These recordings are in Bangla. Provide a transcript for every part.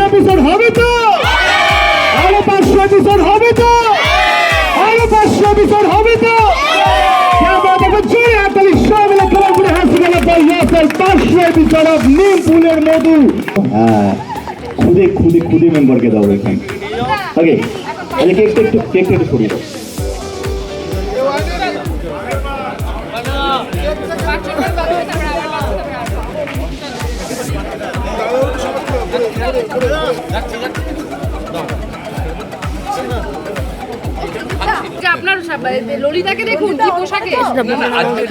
পাঁচশো এপিসোড হবে তো? আরও পাঁচশো এপিসোড হবে তো? আরও পাঁচশো এপিসোড হবে তো? হ্যাঁ, খুদে খুদে খুদে মেম্বারকে দাও এখানে ওকে তাহলে কেকটা একটু কেকটা একটু সরিয়ে দাও। Gracias. আপনার সব- ললিতাকে দেখুন কি পোশাকে?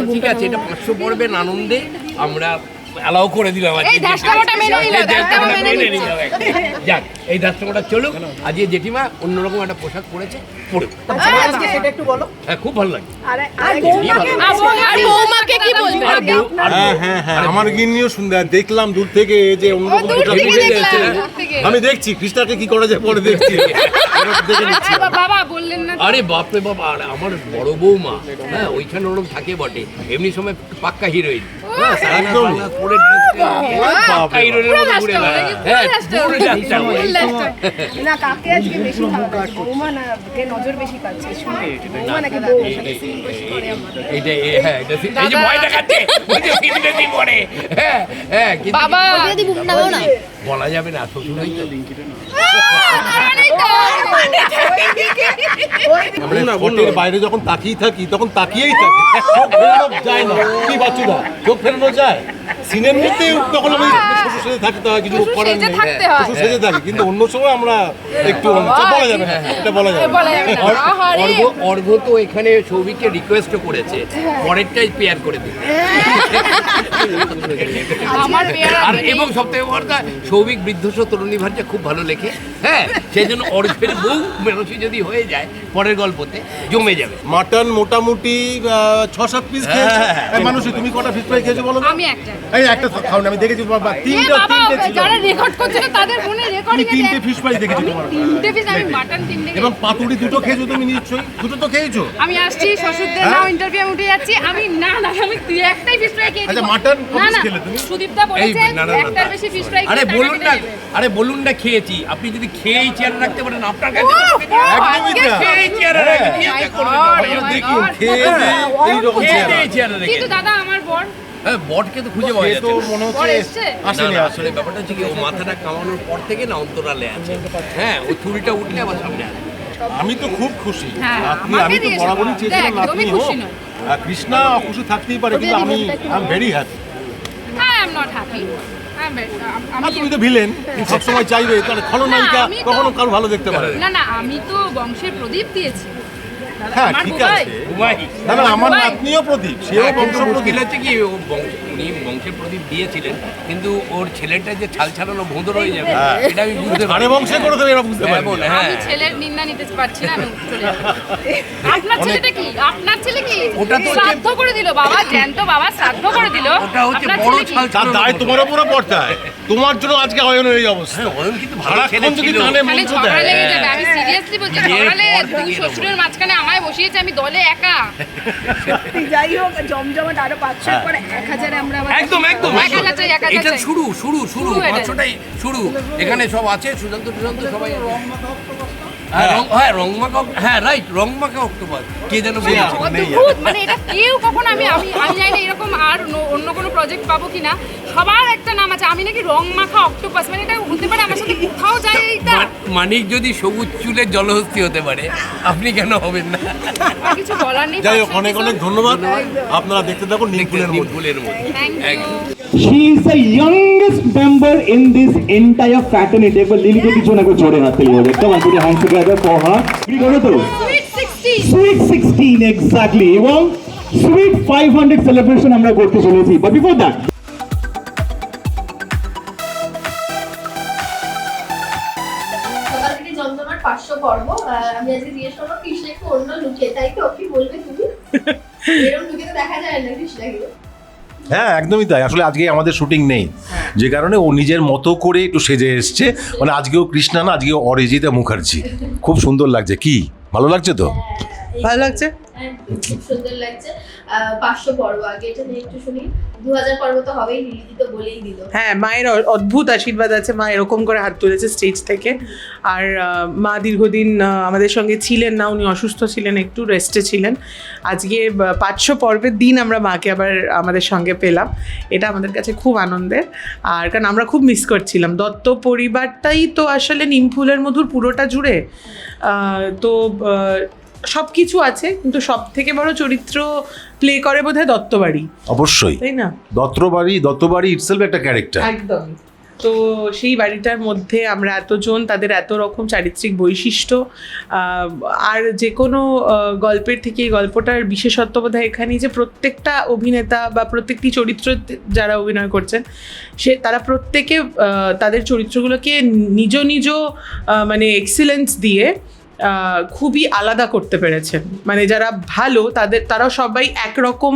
ঠিক আছে এটা পাঁচশো পড়বেন আনন্দে আমরা অ্যালাউ করে দিলাম এই মেনে মেনে মেনে নিলাম যাক এই চলুক। আজকে জেঠিমা অন্যরকম একটা পোশাক পরেছে পড়ুক হ্যাঁ খুব ভালো লাগে। আর বৌমাকে কি হ্যাঁ হ্যাঁ হ্যাঁ আমার গিন্নিও শুনতে দেখলাম দূর থেকে যে অন্যরকম পোশাক থেকে পরে যাচ্ছে। আমি দেখছি খ্রিস্টাকে কি করা যায় পরে দেখছি। আরে বাবা বললেন না আরে বাপরে বাপ আর আমার বড় বৌমা হ্যাঁ ওইখানে ওরকম থাকে বটে। এমনি সময় পাক্কা হিরোইন। হ্যাঁ একদম। বাংলা পরে dress করে পাক্কা হিরোইনের মতো ঘুরে পুরো বেড়ায়। রাস্তা হ্যাঁ পুরো পুরো রাস্তা রাস্তা ফুল রাস্তা না কাকে আজকে বেশি ভালো বৌমা না কে নজর বেশি পাচ্ছে? বৌমা নাকি বউ সাথে সিন বেশি করে আমার। এইটা হ্যাঁ এটা এই যে ভয় দেখাচ্ছে। ওই যে ফিল্মে পড়ে হ্যাঁ হ্যাঁ কিন্তু বাবা। বলা যাবে না শ্বশুরই তো। আমরা বাইরে যখন তাকিয়ে থাকি তখন তাকিয়েই থাকি। চোখ ফেরানো যায় না। কি বাচ্চুদা চোখ ফেরানো যায়? সিনের মধ্যে তখন আমি শ্বশুর সেজে থাকতে হয় কিছু করার নেই। শ্বশুর সেজে থাকি কিন্তু অন্য সময় আমরা একটু বলা যাবে না এটা বলা যাবে বলা যাবে না। আহারে। অর্ঘ অর্ঘ তো এখানে সৌভিককে রিকোয়েস্টও করেছে পরেরটাই পেয়ার করে দিতে আর এবং সবথেকে বড় কথা সৌভিক বৃদ্ধ তরুণী ভার্যা খুব ভালো লেখে। হ্যাঁ সেই জন্য অর্ঘের বউ মেরসি যদি হয়ে যায় পরের গল্পতে জমে যাবে। মাটন মোটামুটি ছ সাত পিস খেয়েছো? এই মানুষই তুমি কটা ফিস ফ্রাই খেয়েছো বলো? আমি একটা। এই একটা খাও আমি দেখেছি বাবা তিনটা তিনটে ছিল যারা রেকর্ড করছিল তাদের ফোনে রেকর্ডিং তিনটে fish fry দেখেছি তোমার। তিনটে পিস আমি মাটন তিনটে এবং পাতুড়ি দুটো খেয়েছো তুমি নিশ্চয়ই দুটো তো খেয়েছো আমি আসছি শ্বশুরদের হ্যাঁ? নাও ইন্টারভিউ আমি উঠে যাচ্ছি আমি না না আমি তুই একটাই ফিশ ফ্রাই খেয়েছি আচ্ছা, mutton না কপিস না খেলে তুমি? সুদীপদা বলেছে এই, না, না, না, একটার বেশি ফিশ ফ্রাই আরে বলুন না আরে বলুন না খেয়েছি আপনি যদি খেয়েই চেয়ার রাখতে পারেন আপনার কাছে একদমই তাই। খেয়েই চেয়ারে রাখতে না। God. খেয়ে চেহারা। দিয়ে চেয়ারে কিন্তু দাদা আমার হ্যাঁ বটকে তো খুঁজে পাওয়া যাচ্ছে মনে হচ্ছে আসেনি আসলে আসলে ব্যাপারটা হচ্ছে কি ও মাথাটা কামানোর পর থেকে না অন্তরালে আছে। হ্যাঁ ও চুরিটা উঠলে আবার সামনে আসে আমি তো খুব খুশি। হ্যাঁ, আপনি আমি তো বরাবরই। চেয়েছিলাম আপনি হোক। কৃষ্ণা অখুশি থাকতেই পারে কিন্তু আমি I am very happy I am not happy আমি তুমি তো ভিলেন সবসময় চাইবে তাহলে খলনায়িকা কখনো কারও ভালো দেখতে পারে না। না আমি তো বংশের প্রদীপ দিয়েছি। হ্যাঁ ঠিক আছে। না না আমার। নাতনিও প্রদীপ সেও হ্যাঁ, বংশ প্রদীপ। হচ্ছে কি উনি বংশের প্রদীপ দিয়েছিলেন কিন্তু ওর ছেলেটা যে ছাল ছাড়ানো ভোঁদর হয়ে যাবে এটা আমি বুঝতে পারি বংশে করে দেবে এরা বুঝতে হ্যাঁ আমি ছেলের নিন্দা নিতে পারছি না আমি আপনার ছেলেটা কি? আপনার ছেলে কি? ওটা তো শ্রাদ্ধ করে দিল বাবা জ্যান্ত বাবা শ্রাদ্ধ করে দিল। ওটা হচ্ছে বড় ছাল তার দায় তোমার উপরে পড়তায় তোমার জন্য আজকে অয়নের এই অবস্থা। হ্যাঁ অয়ন কিন্তু ভালো ছেলে যদি ছিল। কানে খালি মন্ত্র ঝগড়া লেগে যাবে আমি সিরিয়াসলি বলছি ঝগড়া লেগে দুই শ্বশুরের মাঝখানে আমায় বসিয়েছে আমি দলে একা যাই হোক জমজমাট আরও পাঁচশো পরে এক হাজারে আমরা একদম একদম এক হাজার চাই, এক হাজার এটা শুরু শুরু শুরু শুরু পাঁচশোটাই শুরু। এখানে সব আছে সুশান্ত সবাই হ্যাঁ রং হ্যাঁ হ্যাঁ রাইট অক্টোবর কে যেন মানে এটা কেউ কখনো আমি আমি আমি জানি এরকম আর অন্য কোনো প্রজেক্ট পাবো কিনা। সবার একটা নাম আছে আমি নাকি রং মাখা অক্টোপাস মানে এটা হতে পারে আমার সাথে কোথাও যায় এইটা মা- মানিক যদি সবুজ চুলের জলহস্তি হতে পারে আপনি কেন হবেন না? কিছু বলার নেই যাই হোক অনেক অনেক ধন্যবাদ। আপনারা দেখতে থাকুন thank you She is the youngest member in this entire fraternity. একবার লিলিকে কিছু না একবার জোরে হাত তালি put your hands together for কি করো তো? সুইট Sweet 16 exactly এবং Sweet 500 celebration আমরা করতে চলেছি। But before that আমি আজকে জিজ্ঞেস করব কৃষ্ণ একটু অন্য লুকে তাই তো? কি বলবে তুমি? এরকম লুকে তো দেখা যায় না কৃষ্ণাকে। হ্যাঁ একদমই তাই। আসলে আজকে আমাদের শুটিং নেই। যে কারণে ও নিজের মতো করে একটু সেজে এসছে। মানে আজকেও কৃষ্ণা না আজকে অরিজিতা মুখার্জি। খুব সুন্দর লাগছে। কি? ভালো লাগছে তো? ভালো লাগছে? খুব সুন্দর লাগছে। পাঁচশো পর্ব আগে এটা নিয়ে একটু শুনি। হ্যাঁ মায়ের অদ্ভুত আশীর্বাদ আছে। মা এরকম করে হাত তুলেছে স্টেজ থেকে। আর মা দীর্ঘদিন আমাদের সঙ্গে ছিলেন না, উনি অসুস্থ ছিলেন, একটু রেস্টে ছিলেন। আজকে পাঁচশো পর্বের দিন আমরা মাকে আবার আমাদের সঙ্গে পেলাম। এটা আমাদের কাছে খুব আনন্দের। আর, কারণ আমরা খুব মিস করছিলাম। দত্ত পরিবারটাই তো আসলে নিমফুলের মধুর পুরোটা জুড়ে। তো সব কিছু আছে কিন্তু সব থেকে বড় চরিত্র প্লে করে বোধহয় দত্তবাড়ি। অবশ্যই। তাই না? দত্তবাড়ি দত্তবাড়ি ইটসেলফ একটা ক্যারেক্টার একদম তো সেই বাড়িটার মধ্যে আমরা এতজন তাদের এত রকম চারিত্রিক বৈশিষ্ট্য আর যে কোনো গল্পের থেকে এই গল্পটার বিশেষত্ব বোধ হয় এখানেই যে প্রত্যেকটা অভিনেতা বা প্রত্যেকটি চরিত্র যারা অভিনয় করছেন সে তারা প্রত্যেকে তাদের চরিত্রগুলোকে নিজ নিজ মানে এক্সিলেন্স দিয়ে খুবই আলাদা করতে পেরেছেন। মানে যারা ভালো, তাদের, তারাও সবাই একরকম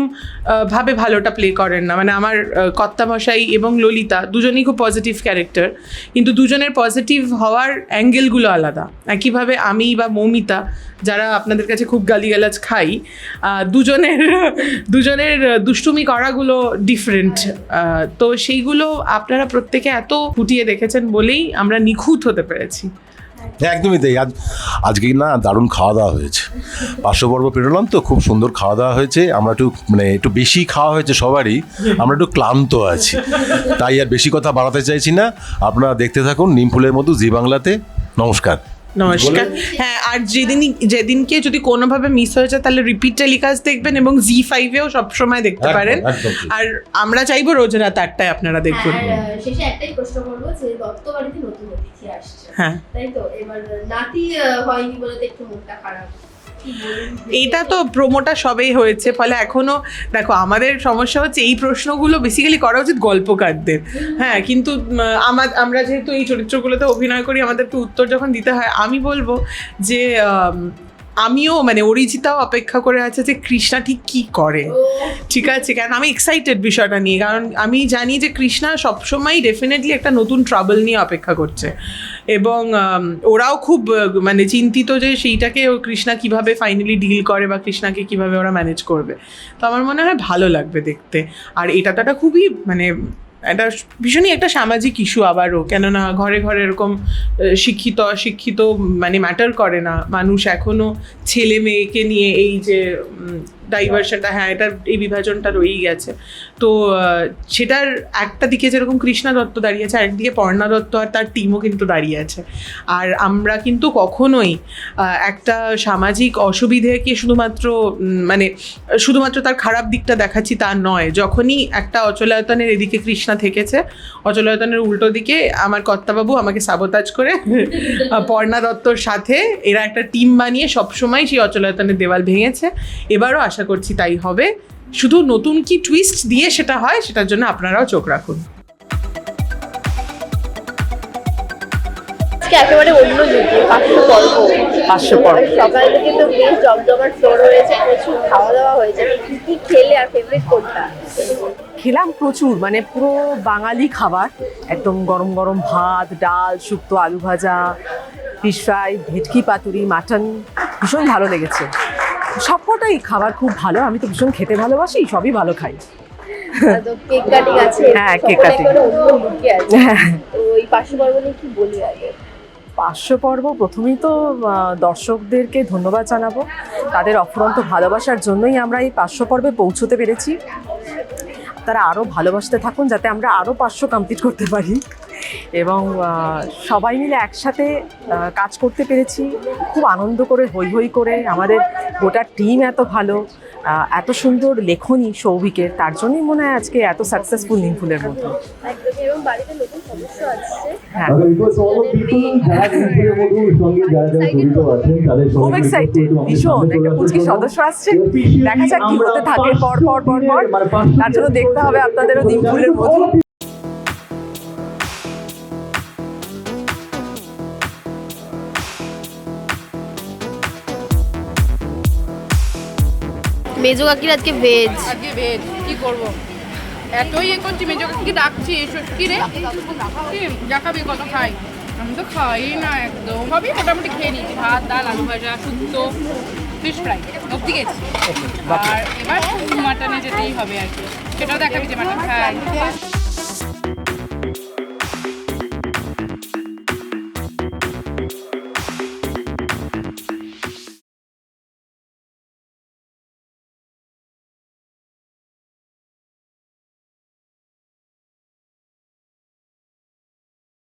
ভাবে ভালোটা প্লে করেন না। মানে আমার কর্তামশাই এবং ললিতা দুজনেই খুব পজিটিভ ক্যারেক্টার কিন্তু দুজনের পজিটিভ হওয়ার অ্যাঙ্গেলগুলো আলাদা। একইভাবে আমি বা মৌমিতা, যারা আপনাদের কাছে খুব গালিগালাজ খাই দুজনের দুজনের দুষ্টুমি করাগুলো ডিফারেন্ট তো সেইগুলো আপনারা প্রত্যেকে এত ফুটিয়ে দেখেছেন বলেই আমরা নিখুঁত হতে পেরেছি। একদমই তাই। আজ আজকে না দারুণ খাওয়া দাওয়া হয়েছে। পাঁচশো পর্ব পেরোলাম তো, খুব সুন্দর খাওয়া দাওয়া হয়েছে। আমরা একটু মানে একটু বেশি খাওয়া হয়েছে সবারই, আমরা একটু ক্লান্ত আছি। তাই আর বেশি কথা বাড়াতে চাইছি না। আপনারা দেখতে থাকুন নিম ফুলের মতো জি বাংলাতে। নমস্কার। নমস্কার। হ্যাঁ আর যেদিন যেদিনকে যদি কোনোভাবে মিস হয়ে যায় তাহলে রিপিট টেলিকাস্ট দেখবেন এবং জি ফাইভেও সবসময় দেখতে পারেন। আর আমরা চাইব রোজ রাত আটটায় আপনারা দেখবেন শেষে একটাই প্রশ্ন করব যে দত্ত বাড়িতে নতুন অতিথি আসছে। হ্যাঁ। তাই তো? এবার নাতি হয়নি বলে একটু মুখটা খারাপ। এইটা তো প্রোমোটা সবেই হয়েছে, ফলে এখনও দেখো, আমাদের সমস্যা হচ্ছে এই প্রশ্নগুলো বেসিক্যালি করা উচিত গল্পকারদের। হ্যাঁ কিন্তু আমার আমরা যেহেতু এই চরিত্রগুলোতে অভিনয় করি আমাদেরকে উত্তর যখন দিতে হয়, আমি বলব যে আমিও মানে অরিজিতাও অপেক্ষা করে আছে যে কৃষ্ণা ঠিক কি করে। ঠিক আছে? কারণ আমি এক্সাইটেড বিষয়টা নিয়ে, কারণ আমি জানি যে কৃষ্ণা সবসময়ই ডেফিনেটলি একটা নতুন ট্রাবল নিয়ে অপেক্ষা করছে। এবং ওরাও খুব মানে চিন্তিত যে সেইটাকে কৃষ্ণা কীভাবে ফাইনালি ডিল করে বা কৃষ্ণাকে কীভাবে ওরা ম্যানেজ করবে। তো আমার মনে হয় ভালো লাগবে দেখতে। আর এটা তো একটা খুবই মানে একটা ভীষণই একটা সামাজিক ইস্যু আবারও। কেননা ঘরে ঘরে এরকম শিক্ষিত, অশিক্ষিত মানে ম্যাটার করে না। মানুষ এখনও ছেলে মেয়েকে নিয়ে এই যে ডাইভার্সনটা হ্যাঁ এটার এই বিভাজনটা রয়েই গেছে। তো সেটার একটা দিকে যেরকম কৃষ্ণা দত্ত দাঁড়িয়ে আছে আরেকদিকে পর্ণা দত্ত আর তার টিমও কিন্তু দাঁড়িয়ে আছে। আর আমরা কিন্তু কখনোই একটা সামাজিক অসুবিধেকে শুধুমাত্র মানে শুধুমাত্র তার খারাপ দিকটা দেখাচ্ছি তা নয়। যখনই একটা অচলায়তনের এদিকে কৃষ্ণা থেকেছে, অচলায়তনের উল্টো দিকে আমার কর্তাবাবু আমাকে সাবোতাজ করে পর্ণা দত্তর সাথে এরা একটা টিম বানিয়ে সবসময় সেই অচলায়তনের দেওয়াল ভেঙেছে। এবারও আশা করছি তাই হবে। শুধু নতুন কি টুইস্ট দিয়ে সেটা হয় সেটার জন্য আপনারাও চোখ রাখুন। আজকে একেবারে অন্য যুগে পাঁচশো পর্ব। পাঁচশো পর্ব। সকাল থেকে তো বেশ জমজমাট ফ্লোর হয়েছে প্রচুর খাওয়া দাওয়া হয়েছে। কি কি খেলে আর ফেভারিট কোনটা? খেলাম প্রচুর মানে পুরো বাঙালি খাবার। একদম গরম গরম ভাত ডাল শুক্তো আলু ভাজা ফিশ ফ্রাই ভেটকি পাতুরি মাটন ভীষণ ভালো লেগেছে। সবকটাই খাবার খুব ভালো আমি তো ভীষণ খেতে ভালোবাসি সবই ভালো খাই। কেক কাটিং আছে হ্যাঁ, কেক কাটিং। পাঁচশো পর্ব নিয়ে কি বলি আগে? পাঁচশো পর্ব প্রথমেই তো দর্শকদেরকে ধন্যবাদ জানাব। তাদের অফুরন্ত ভালোবাসার জন্যই আমরা এই পাঁচশো পর্বে পৌঁছতে পেরেছি। তারা আরও ভালোবাসতে থাকুন যাতে আমরা আরও পাঁচশো কমপ্লিট করতে পারি। এবং সবাই মিলে একসাথে কাজ করতে পেরেছি। খুব আনন্দ করে হই হই করে আমাদের গোটা টিম এত ভালো এত সুন্দর লেখনী সৌভিকের। তার জন্যই মনে হয় আজকে এত সাকসেসফুল নিমফুলের মতো। নিমফুলের খুব এক্সাইটেড ভীষণ। একটা পুচকি। সদস্য আসছে। দেখা যাক কি হতে থাকে। পর পর পর পর। মানে তার জন্য দেখতে হবে আপনাদেরও দিন ফুলের মেজো কাকির আজকে ভেজ আজকে ভেজ কি করব? এতই এ করছি মেজো কাকি ডাকছি এসো। কি রে? যা খাবি কত খাই? আমি তো খাই না একদম। সবই মোটামুটি খেয়ে নিয়েছি। ভাত ডাল আলু ভাজা শুক্তো ফিশ ফ্রাই অব্দি গেছি আর এবার মাটনে যেতেই হবে আর কি। সেটাও দেখাবি যে মাটন খাই।